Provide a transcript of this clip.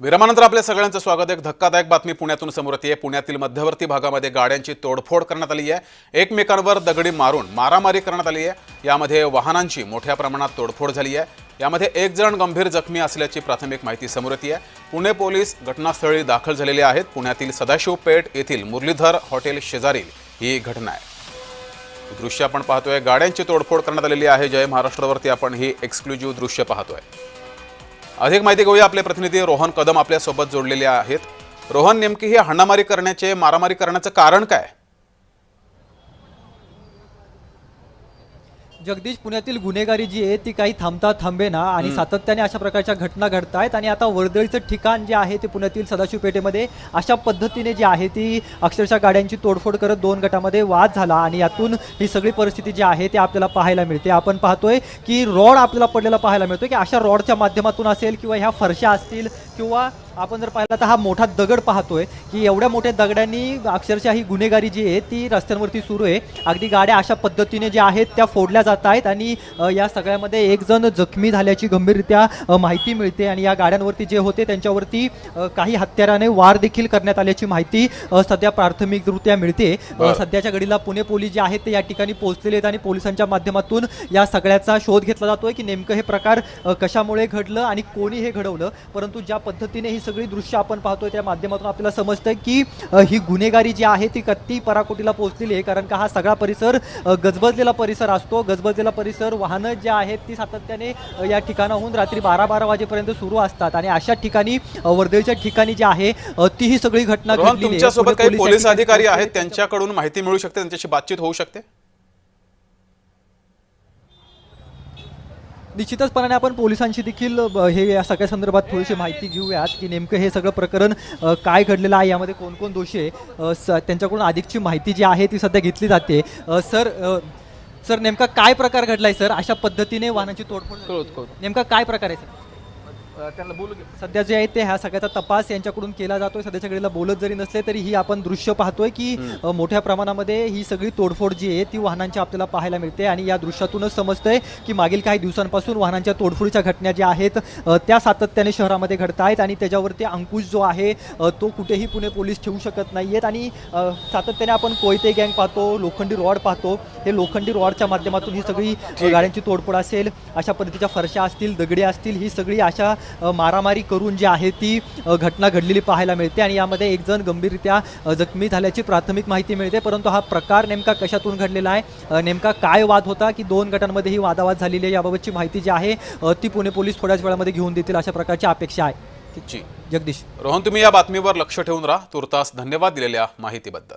विरामानंतर आपल्या सगळ्यांचं स्वागत. एक धक्कादायक बातमी पुण्यातून समोर येते. पुण्यातील मध्यवर्ती भागामध्ये गाड्यांची तोडफोड करण्यात आली आहे. एकमेकांवर दगडी मारून मारामारी करण्यात आली आहे. यामध्ये वाहनांची मोठ्या प्रमाणात तोडफोड झाली आहे. यामध्ये एक जण गंभीर जखमी असल्याची प्राथमिक माहिती समोर येते आहे. पुणे पोलीस घटनास्थळी दाखल झालेले आहेत. पुण्यातील सदाशिवपेठ येथील मुरलीधर हॉटेल शेजारील ही घटना आहे. दृश्य आपण पाहतोय. गाड्यांची तोडफोड करण्यात आलेली आहे. जय महाराष्ट्रावरती आपण ही एक्सक्लुझिव्ह दृश्य पाहतोय. अधिक माहिती घेऊया आपले प्रतिनिधी. रोहन कदम आपल्यासोबत जोडलेले आहेत. रोहन नेमकी ही हाणामारी करण्याचे मारामारी करण्याचं कारण काय? जगदीश पुण्यातील गुन्हेगारी जी आहे ती काही थांबता थांबेना आणि सातत्याने अशा प्रकारच्या घटना घडत आहेत आणि आता वर्दळीचं ठिकाण जे आहे ते पुण्यातील सदाशिव पेठेमध्ये अशा पद्धतीने जी आहे ती अक्षरशः गाड्यांची तोडफोड करत दोन गटामध्ये वाद झाला आणि यातून ही सगळी परिस्थिती जी आहे ती आपल्याला पाहायला मिळते. आपण पाहतोय की रॉड आपल्याला पडलेला पाहायला मिळतोय की अशा रॉडच्या माध्यमातून असेल किंवा ह्या फरशा असतील किंवा आपण जर पाहिलं तर हा मोठा दगड पाहतोय की एवढ्या मोठ्या दगडांनी अक्षरशः ही गुन्हेगारी जी आहे ती रस्त्यांवरती सुरू आहे. अगदी गाड्या अशा पद्धतीने ज्या आहेत त्या फोडल्या जात आहेत आणि या सगळ्यामध्ये एक जण जखमी झाल्याची गंभीररित्या माहिती मिळते आणि या गाड्यांवरती जे होते त्यांच्यावरती काही हत्याराने वार देखील करण्यात आल्याची माहिती सध्या प्राथमिकरित्या मिळते. सध्याच्या घडीला पुणे पोलीस जे आहेत ते या ठिकाणी पोहोचलेले आहेत आणि पोलिसांच्या माध्यमातून या सगळ्याचा शोध घेतला जातोय की नेमकं हे प्रकार कशामुळे घडलं आणि कोणी हे घडवलं. परंतु ज्या पद्धतीने ही सगळी दृश्य आपण पाहतोय त्या माध्यमातून आपल्याला समजतं की ही गुन्हेगारी जी आहे ती कत्ती पराकोटीला पोहोचलेली आहे. कारण का हा सगळा परिसर गजबजलेला परिसर असतो. गजबजलेला परिसर वाहनं जे आहेत ती सातत्याने या ठिकाणाहून रात्री बारा बारा वाजेपर्यंत सुरू असतात. आणि अशा ठिकाणी वर्दळीच्या ठिकाणी जी आहे ती ही सगळी घटना. तुमच्यासोबत काही पोलीस अधिकारी आहेत. त्यांच्याकडून माहिती मिळू शकते? त्यांच्याशी बातचीत होऊ शकते? निश्चितचपणाने आपण पोलिसांशी देखील हे या सगळ्या संदर्भात थोडीशी माहिती घेऊयात की नेमकं हे सगळं प्रकरण काय घडलेलं आहे यामध्ये कोण कोण दोषी आहे? स- त्यांच्याकडून अधिकची माहिती जी आहे ती सध्या घेतली जाते. सर सर नेमका काय प्रकार घडलाय सर? अशा पद्धतीने वाहनाची तोडफोड. नेमका काय प्रकार आहे सर? त्यांना बोलू सध्या जे आहे ते ह्या सगळ्याचा तपास यांच्याकडून केला जातोय. सध्याच्या घडीला बोलत जरी नसले तरी ही आपण दृश्य पाहतोय की मोठ्या प्रमाणामध्ये ही सगळी तोडफोड जी आहे ती वाहनांची आपल्याला पाहायला मिळते आणि या दृश्यातूनच समजतंय की मागील काही दिवसांपासून वाहनांच्या तोडफोडीच्या घटना ज्या आहेत त्या सातत्याने शहरामध्ये घडत आहेत आणि त्याच्यावरती अंकुश जो आहे तो कुठेही पुणे पोलीस ठेवू शकत नाहीयेत आणि सातत्याने आपण कोयते गँग पाहतो लोखंडी रॉड पाहतो. हे लोखंडी रॉडच्या माध्यमातून ही सगळी गाड्यांची तोडफोड असेल अशा पद्धतीच्या फरशा असतील दगडे असतील ही सगळी अशा मारामारी करून जी आहे ती घटना घडलेली पाहायला मिळते आणि यामध्ये एक जण गंभीररित्या जखमी झाल्याची प्राथमिक माहिती मिळते. परंतु हा प्रकार नेमका कशातून घडलेला आहे? नेमका काय वाद होता की दोन गटांमध्ये ही वादावाद झालेली आहे याबाबतची माहिती जी आहे ती पुणे पोलीस थोड्याच वेळामध्ये घेऊन देतील अशा प्रकारची अपेक्षा आहे. जी. जगदीश. रोहन तुम्ही या बातमीवर लक्ष ठेवून राहा. तुर्तास धन्यवाद दिलेल्या माहितीबद्दल.